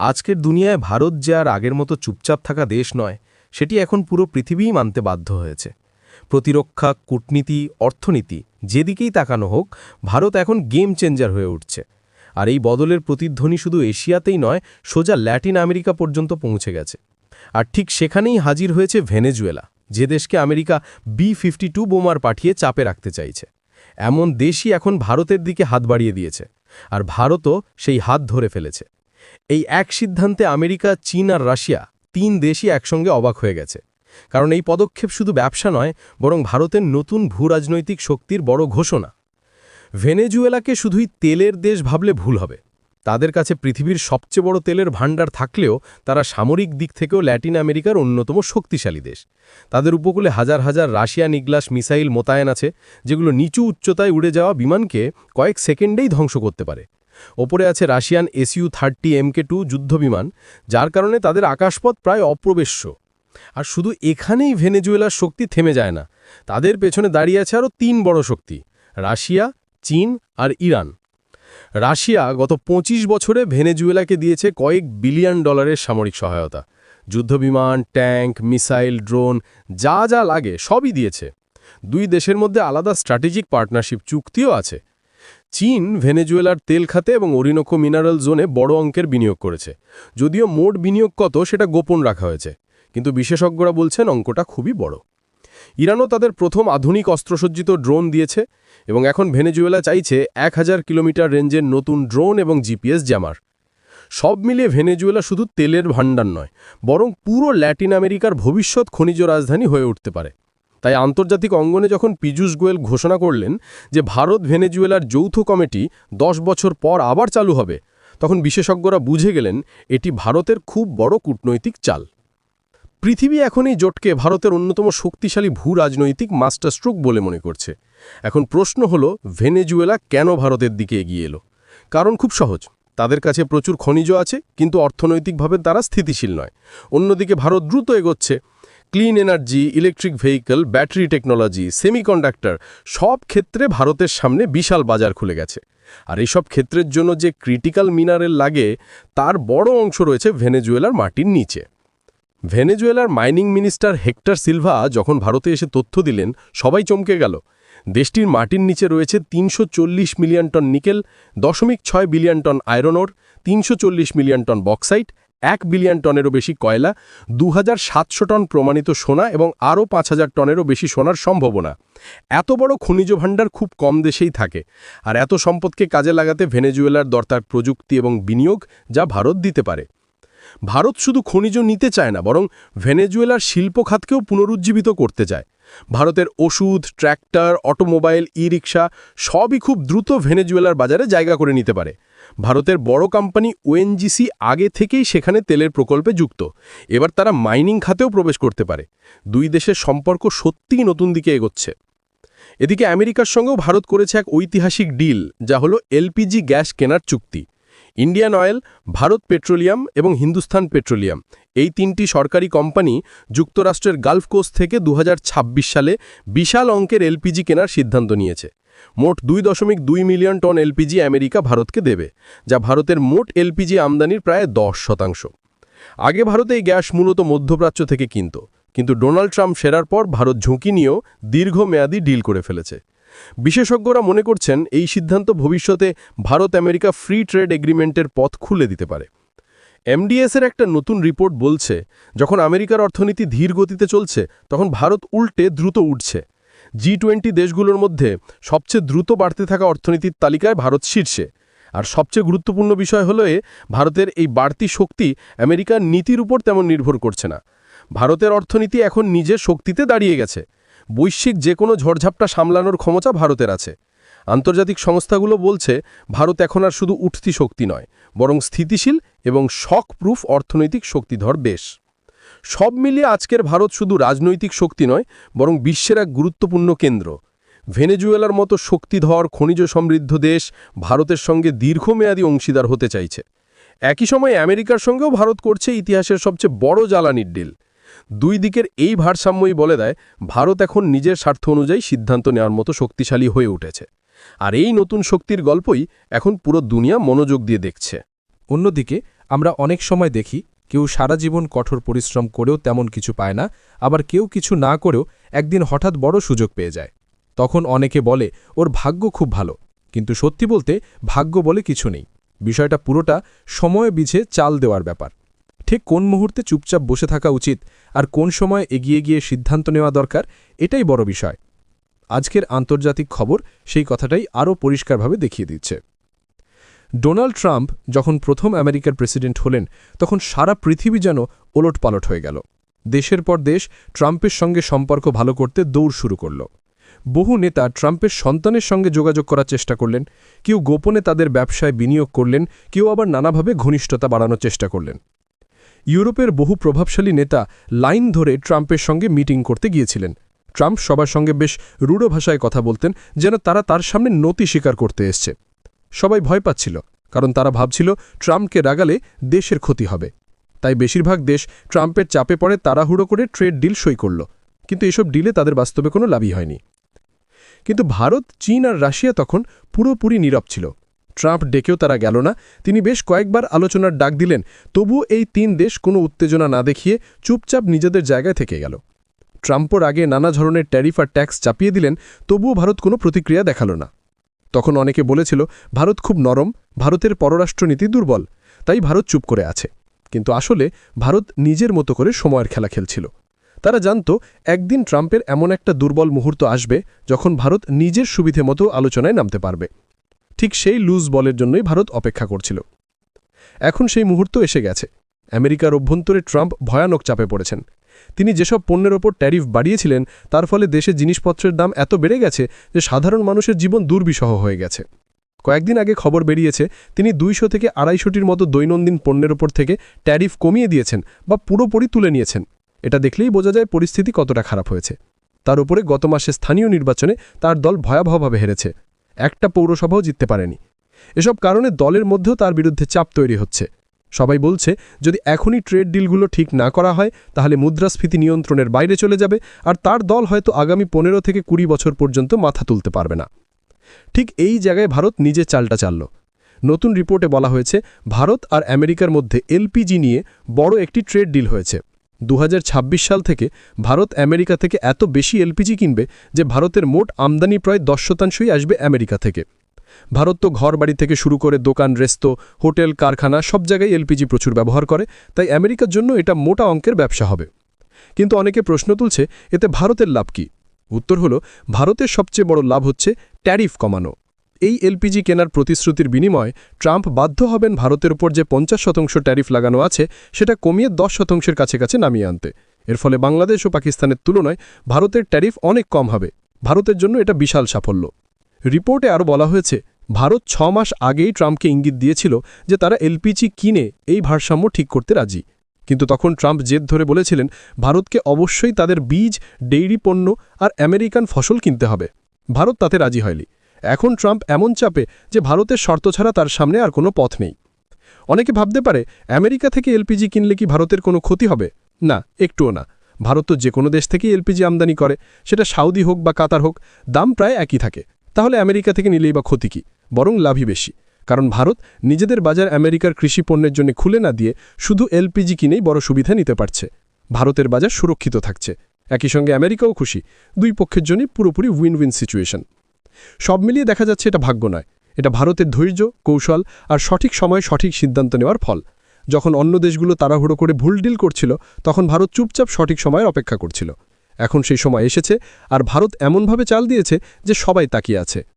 আজকের দুনিয়ায় ভারত যে আর আগের মতো চুপচাপ থাকা দেশ নয়, সেটি এখন পুরো পৃথিবীই মানতে বাধ্য হয়েছে। প্রতিরক্ষা, কূটনীতি, অর্থনীতি, যেদিকেই তাকানো হোক, ভারত এখন গেম চেঞ্জার হয়ে উঠছে। আর এই বদলের প্রতিধ্বনি শুধু এশিয়াতেই নয়, সোজা ল্যাটিন আমেরিকা পর্যন্ত পৌঁছে গেছে। আর ঠিক সেখানেই হাজির হয়েছে ভেনেজুয়েলা, যে দেশকে আমেরিকা বি ফিফটি টু বোমার পাঠিয়ে চাপে রাখতে চাইছে। এমন দেশই এখন ভারতের দিকে হাত বাড়িয়ে দিয়েছে। আর ভারতও সেই হাত ধরে ফেলেছে। এই এক সিদ্ধান্তে আমেরিকা, চীন আর রাশিয়া তিন দেশই একসঙ্গে অবাক হয়ে গেছে। কারণ এই পদক্ষেপ শুধু ব্যবসা নয়, বরং ভারতের নতুন ভূরাজনৈতিক শক্তির বড় ঘোষণা। ভেনেজুয়েলাকে শুধুই তেলের দেশ ভাবলে ভুল হবে। তাদের কাছে পৃথিবীর সবচেয়ে বড় তেলের ভাণ্ডার থাকলেও তারা সামরিক দিক থেকেও ল্যাটিন আমেরিকার অন্যতম শক্তিশালী দেশ। তাদের উপকূলে হাজার হাজার রাশিয়ান ইগলাস মিসাইল মোতায়েন আছে, যেগুলো নিচু উচ্চতায় উড়ে যাওয়া বিমানকে কয়েক সেকেন্ডেই ধ্বংস করতে পারে। ওপরে আছে Russian SU thirty MK two যুদ্ধবিমান, যার কারণে তাদের আকাশপথ প্রায় অপ্রবেশ্য। আর শুধু এখানেই ভেনেজুয়েলার শক্তি থেমে যায় না, তাদের পেছনে দাঁড়িয়ে আছে আরও তিন বড় শক্তি, রাশিয়া, চীন আর ইরান। রাশিয়া গত ২৫ বছরে ভেনেজুয়েলাকে দিয়েছে কয়েক বিলিয়ন ডলারের সামরিক সহায়তা। যুদ্ধবিমান, ট্যাঙ্ক, মিসাইল, ড্রোন, যা যা লাগে সবই দিয়েছে। দুই দেশের মধ্যে আলাদা স্ট্র্যাটেজিক পার্টনারশিপ চুক্তিও আছে। চীন ভেনেজুয়েলার তেল খাতে এবং অরিনোকো মিনারেল জোনে বড় অঙ্কের বিনিয়োগ করেছে। যদিও মোট বিনিয়োগ কত সেটা গোপন রাখা হয়েছে, কিন্তু বিশেষজ্ঞরা বলছেন অঙ্কটা খুবই বড়। ইরানও তাদের প্রথম আধুনিক অস্ত্রসজ্জিত ড্রোন দিয়েছে এবং এখন ভেনেজুয়েলা চাইছে এক হাজার কিলোমিটার রেঞ্জের নতুন ড্রোন এবং জিপিএস জামার। সব মিলিয়ে ভেনেজুয়েলা শুধু তেলের ভাণ্ডার নয়, বরং পুরো ল্যাটিন আমেরিকার ভবিষ্যৎ খনিজ রাজধানী হয়ে উঠতে পারে। তাই আন্তর্জাতিক অঙ্গনে যখন পীযূষ গোয়েল ঘোষণা করলেন যে ভারত ভেনেজুয়েলার যৌথ কমিটি দশ বছর পর আবার চালু হবে, তখন বিশেষজ্ঞরা বুঝে গেলেন এটি ভারতের খুব বড় কূটনৈতিক চাল। পৃথিবী এখন এই জোটকে ভারতের অন্যতম শক্তিশালী ভূ রাজনৈতিক মাস্টারস্ট্রোক বলে মনে করছে। এখন প্রশ্ন হল, ভেনেজুয়েলা কেন ভারতের দিকে এগিয়ে এলো? কারণ খুব সহজ, তাদের কাছে প্রচুর খনিজ আছে, কিন্তু অর্থনৈতিকভাবে তারা স্থিতিশীল নয়। অন্যদিকে ভারত দ্রুত এগোচ্ছে clean energy, electric vehicle, battery technology, semiconductor সব ক্ষেত্রে ভারতের সামনে বিশাল বাজার খুলে গেছে। আর এইসব ক্ষেত্রের জন্য যে ক্রিটিক্যাল মিনারেল লাগে, তার বড় অংশ রয়েছে ভেনেজুয়েলার মাটির নিচে। ভেনেজুয়েলার মাইনিং মিনিস্টার হেক্টর সিলভা যখন ভারতে এসে তথ্য দিলেন, সবাই চমকে গেল। দেশটির মাটির নিচে রয়েছে তিনশো চল্লিশ মিলিয়ন টন নিকেল, দশমিক ছয় বিলিয়ন টন আয়রনোর তিনশো মিলিয়ন টন বক্সাইট এক বিলিয়ন টনেরও বেশি কয়লা দু হাজার সাতশো টন প্রমাণিত সোনা এবং আরও পাঁচ হাজার টনেরও বেশি সোনার সম্ভাবনা। এত বড় খনিজ ভাণ্ডার খুব কম দেশেই থাকে। আর এত সম্পদকে কাজে লাগাতে ভেনেজুয়েলার দরকার প্রযুক্তি এবং বিনিয়োগ যা ভারত দিতে পারে। ভারত শুধু খনিজ নিতে চায় না, বরং ভেনেজুয়েলার শিল্প খাতকেও পুনরুজ্জীবিত করতে চায়। ভারতের ওষুধ, ট্র্যাক্টর, অটোমোবাইল ই রিক্সা সবই খুব দ্রুত ভেনেজুয়েলার বাজারে জায়গা করে নিতে পারে। ভারতের বড় কোম্পানি ওএনজিসি আগে থেকেই সেখানে তেলের প্রকল্পে যুক্ত। এবার তারা মাইনিং খাতেও প্রবেশ করতে পারে। দুই দেশের সম্পর্ক সত্যিই নতুন দিকে এগোচ্ছে। এদিকে আমেরিকার সঙ্গেও ভারত করেছে এক ঐতিহাসিক ডিল, যা হলো এলপিজি গ্যাস কেনার চুক্তি। ইন্ডিয়ান অয়েল, ভারত পেট্রোলিয়াম এবং হিন্দুস্তান পেট্রোলিয়াম। এই তিনটি সরকারি কোম্পানি যুক্তরাষ্ট্রের গালফ কোস্ট থেকে দু হাজার ছাব্বিশ সালে বিশাল অঙ্কের এলপিজি কেনার সিদ্ধান্ত নিয়েছে। মোট দুই দশমিক দুই মিলিয়ন টন এলপিজি আমেরিকা ভারতকে দেবে, যা ভারতের মোট এলপিজি আমদানির প্রায় দশ শতাংশ। আগে ভারতে এই গ্যাস মূলত মধ্যপ্রাচ্য থেকে কিনত, কিন্তু ডোনাল্ড ট্রাম্প ফেরার পর ভারত ঝুঁকি নিয়েও দীর্ঘমেয়াদী ডিল করে ফেলেছে। বিশেষজ্ঞরা মনে করছেন এই সিদ্ধান্ত ভবিষ্যতে ভারত আমেরিকা ফ্রি ট্রেড এগ্রিমেন্টের পথ খুলে দিতে পারে। এমডিএসের একটা নতুন রিপোর্ট বলছে, যখন আমেরিকার অর্থনীতি ধীর গতিতে চলছে, তখন ভারত উল্টে দ্রুত উঠছে। জি টোয়েন্টি দেশগুলোর মধ্যে সবচেয়ে দ্রুত বাড়তে থাকা অর্থনীতির তালিকায় ভারত শীর্ষে। আর সবচেয়ে গুরুত্বপূর্ণ বিষয় হলো এ, ভারতের এই বাড়তি শক্তি আমেরিকার নীতির উপর তেমন নির্ভর করছে না। ভারতের অর্থনীতি এখন নিজের শক্তিতে দাঁড়িয়ে গেছে। বৈশ্বিক যে কোনো ঝড়ঝাপটা সামলানোর ক্ষমতা ভারতের আছে। আন্তর্জাতিক সংস্থাগুলো বলছে, ভারত এখন আর শুধু উঠতি শক্তি নয়, বরং স্থিতিশীল এবং শক প্রুফ অর্থনৈতিক শক্তিধর দেশ। সব মিলিয়ে আজকের ভারত শুধু রাজনৈতিক শক্তি নয়, বরং বিশ্বের এক গুরুত্বপূর্ণ কেন্দ্র। ভেনেজুয়েলার মতো শক্তিধর, খনিজ সমৃদ্ধ দেশ ভারতের সঙ্গে দীর্ঘমেয়াদী অংশীদার হতে চাইছে। একই সময় আমেরিকার সঙ্গেও ভারত করছে ইতিহাসের সবচেয়ে বড় জ্বালানির ডিল। দুই দিকের এই ভারসাম্যই বলে দেয়, ভারত এখন নিজের স্বার্থ অনুযায়ী সিদ্ধান্ত নেওয়ার মতো শক্তিশালী হয়ে উঠেছে। আর এই নতুন শক্তির গল্পই এখন পুরো দুনিয়া মনোযোগ দিয়ে দেখছে। অন্যদিকে, আমরা অনেক সময় দেখি, কেউ সারা জীবন কঠোর পরিশ্রম করেও তেমন কিছু পায় না, আবার কেউ কিছু না করেও একদিন হঠাৎ বড় সুযোগ পেয়ে যায়। তখন অনেকে বলে, ওর ভাগ্য খুব ভালো। কিন্তু সত্যি বলতে, ভাগ্য বলে কিছু নেই। বিষয়টা পুরোটা সময় বিঝে চাল দেওয়ার ব্যাপার। ঠিক কোন মুহূর্তে চুপচাপ বসে থাকা উচিত আর কোন সময় এগিয়ে গিয়ে সিদ্ধান্ত নেওয়া দরকার, এটাই বড় বিষয়। আজকের আন্তর্জাতিক খবর সেই কথাটাই আরও পরিষ্কারভাবে দেখিয়ে দিচ্ছে। ডোনাল্ড ট্রাম্প যখন প্রথম আমেরিকার প্রেসিডেন্ট হলেন, তখন সারা পৃথিবী যেন ওলটপালট হয়ে গেল। দেশের পর দেশ ট্রাম্পের সঙ্গে সম্পর্ক ভালো করতে দৌড় শুরু করল। বহু নেতা ট্রাম্পের সন্তানের সঙ্গে যোগাযোগ করার চেষ্টা করলেন, কেউ গোপনে তাদের ব্যবসায় বিনিয়োগ করলেন, কেউ আবার নানাভাবে ঘনিষ্ঠতা বাড়ানোর চেষ্টা করলেন। ইউরোপের বহু প্রভাবশালী নেতা লাইন ধরে ট্রাম্পের সঙ্গে মিটিং করতে গিয়েছিলেন। ট্রাম্প সবার সঙ্গে বেশ রূঢ় ভাষায় কথা বলতেন, যেন তারা তার সামনে নতি স্বীকার করতে এসছে। সবাই ভয় পাচ্ছিল, কারণ তারা ভাবছিল ট্রাম্পকে রাগালে দেশের ক্ষতি হবে। তাই বেশিরভাগ দেশ ট্রাম্পের চাপে পড়ে তাড়াহুড়ো করে ট্রেড ডিল সই করল, কিন্তু এসব ডিলে তাদের বাস্তবে কোনো লাভই হয়নি। কিন্তু ভারত, চীন আর রাশিয়া তখন পুরোপুরি নীরব ছিল। ট্রাম্প ডেকেও তারা গেল না। তিনি বেশ কয়েকবার আলোচনার ডাক দিলেন, তবুও এই তিন দেশ কোনো উত্তেজনা না দেখিয়ে চুপচাপ নিজেদের জায়গায় থেকে গেল। ট্রাম্পর আগে নানা ধরনের ট্যারিফ আর ট্যাক্স চাপিয়ে দিলেন, তবুও ভারত কোনো প্রতিক্রিয়া দেখাল না। তখন অনেকে বলেছিল, ভারত খুব নরম, ভারতের পররাষ্ট্রনীতি দুর্বল, তাই ভারত চুপ করে আছে। কিন্তু আসলে ভারত নিজের মতো করে সময়ের খেলা খেলছিল। তারা জানত, একদিন ট্রাম্পের এমন একটা দুর্বল মুহূর্ত আসবে যখন ভারত নিজের সুবিধে মতো আলোচনায় নামতে পারবে। ঠিক সেই লুজ বলের জন্যই ভারত অপেক্ষা করছিল। এখন সেই মুহূর্ত এসে গেছে। আমেরিকার অভ্যন্তরে ট্রাম্প ভয়ানক চাপে পড়েছেন। তিনি যেসব পণ্যের ওপর ট্যারিফ বাড়িয়েছিলেন, তার ফলে দেশে জিনিসপত্রের দাম এত বেড়ে গেছে যে সাধারণ মানুষের জীবন দুর্বিষহ হয়ে গেছে। কয়েকদিন আগে খবর বেরিয়েছে, তিনি দুইশো থেকে আড়াইশোটির মতো দৈনন্দিন পণ্যের ওপর থেকে ট্যারিফ কমিয়ে দিয়েছেন বা পুরোপুরি তুলে নিয়েছেন। এটা দেখলেই বোঝা যায় পরিস্থিতি কতটা খারাপ হয়েছে। তার উপরে গত মাসে স্থানীয় নির্বাচনে তার দল ভয়াবহভাবে হেরেছে। একটা পৌরসভাও জিততে পারেনি। এসব কারণে দলের মধ্যেও তার বিরুদ্ধে চাপ তৈরি হচ্ছে। সবাই বলছে, যদি এখনই ট্রেড ডিলগুলো ঠিক না করা হয়, তাহলে মুদ্রাস্ফীতি নিয়ন্ত্রণের বাইরে চলে যাবে, আর তার দল হয়তো আগামী পনেরো থেকে কুড়ি বছর পর্যন্ত মাথা তুলতে পারবে না। ঠিক এই জায়গায় ভারত নিজে চালটা চালল। নতুন রিপোর্টে বলা হয়েছে, ভারত আর আমেরিকার মধ্যে এলপিজি নিয়ে বড় একটি ট্রেড ডিল হয়েছে। দু হাজার ছাব্বিশ সাল থেকে ভারত আমেরিকা থেকে এত বেশি এলপিজি কিনবে যে ভারতের মোট আমদানি প্রায় দশ শতাংশই আসবে আমেরিকা থেকে। ভারত তো ঘর বাড়ি থেকে শুরু করে দোকান, রেস্তো, হোটেল, কারখানা সব জায়গায় এলপিজি প্রচুর ব্যবহার করে, তাই আমেরিকার জন্য এটা মোটা অঙ্কের ব্যবসা হবে। কিন্তু অনেকে প্রশ্ন তুলছে, এতে ভারতের লাভ কি? উত্তর হল, ভারতের সবচেয়ে বড় লাভ হচ্ছে ট্যারিফ কমানো। এই এলপিজি কেনার প্রতিশ্রুতির বিনিময়ে ট্রাম্প বাধ্য হবেন ভারতের উপর যে পঞ্চাশ শতাংশ ট্যারিফ লাগানো আছে, সেটা কমিয়ে দশ শতাংশের কাছে কাছে নামিয়ে আনতে। এর ফলে বাংলাদেশ ও পাকিস্তানের তুলনায় ভারতের ট্যারিফ অনেক কম হবে। ভারতের জন্য এটা বিশাল সাফল্য। রিপোর্টে আরও বলা হয়েছে, ভারত ছ মাস আগেই ট্রাম্পকে ইঙ্গিত দিয়েছিল যে তারা এলপিজি কিনে এই ভারসাম্য ঠিক করতে রাজি। কিন্তু তখন ট্রাম্প জেদ ধরে বলেছিলেন, ভারতকে অবশ্যই তাদের বীজ, ডেইরি পণ্য আর আমেরিকান ফসল কিনতে হবে। ভারত তাতে রাজি হয়নি। এখন ট্রাম্প এমন চাপে যে ভারতের শর্ত ছাড়া তার সামনে আর কোনো পথ নেই। অনেকে ভাবতে পারে, আমেরিকা থেকে এলপিজি কিনলে কি ভারতের কোনো ক্ষতি হবে? না, একটুও না। ভারত তো যে কোনো দেশ থেকেই এলপিজি আমদানি করে, সেটা সাউদি হোক বা কাতার হোক, দাম প্রায় একই থাকে। তাহলে আমেরিকা থেকে নিলেই বা ক্ষতি কি? বরং লাভই বেশি। কারণ ভারত নিজেদের বাজার আমেরিকার কৃষি পণ্যের জন্য খুলে না দিয়ে শুধু এলপিজি কিনেই বড় সুবিধা নিতে পারছে। ভারতের বাজার সুরক্ষিত থাকছে। একই সঙ্গে আমেরিকাও খুশি। দুই পক্ষের জন্যই পুরোপুরি উইন উইন সিচুয়েশন সব মিলিয়ে দেখা যাচ্ছে এটা ভাগ্য নয়। এটা ভারতের ধৈর্য, কৌশল আর সঠিক সময়ে সঠিক সিদ্ধান্ত নেওয়ার ফল। যখন অন্য দেশগুলো তাড়াহুড়ো করে ভুল ডিল করছিল, তখন ভারত চুপচাপ সঠিক সময়ের অপেক্ষা করছিল। এখন সেই সময় এসেছে আর ভারত এমনভাবে চাল দিয়েছে যে সবাই তাকিয়ে আছে।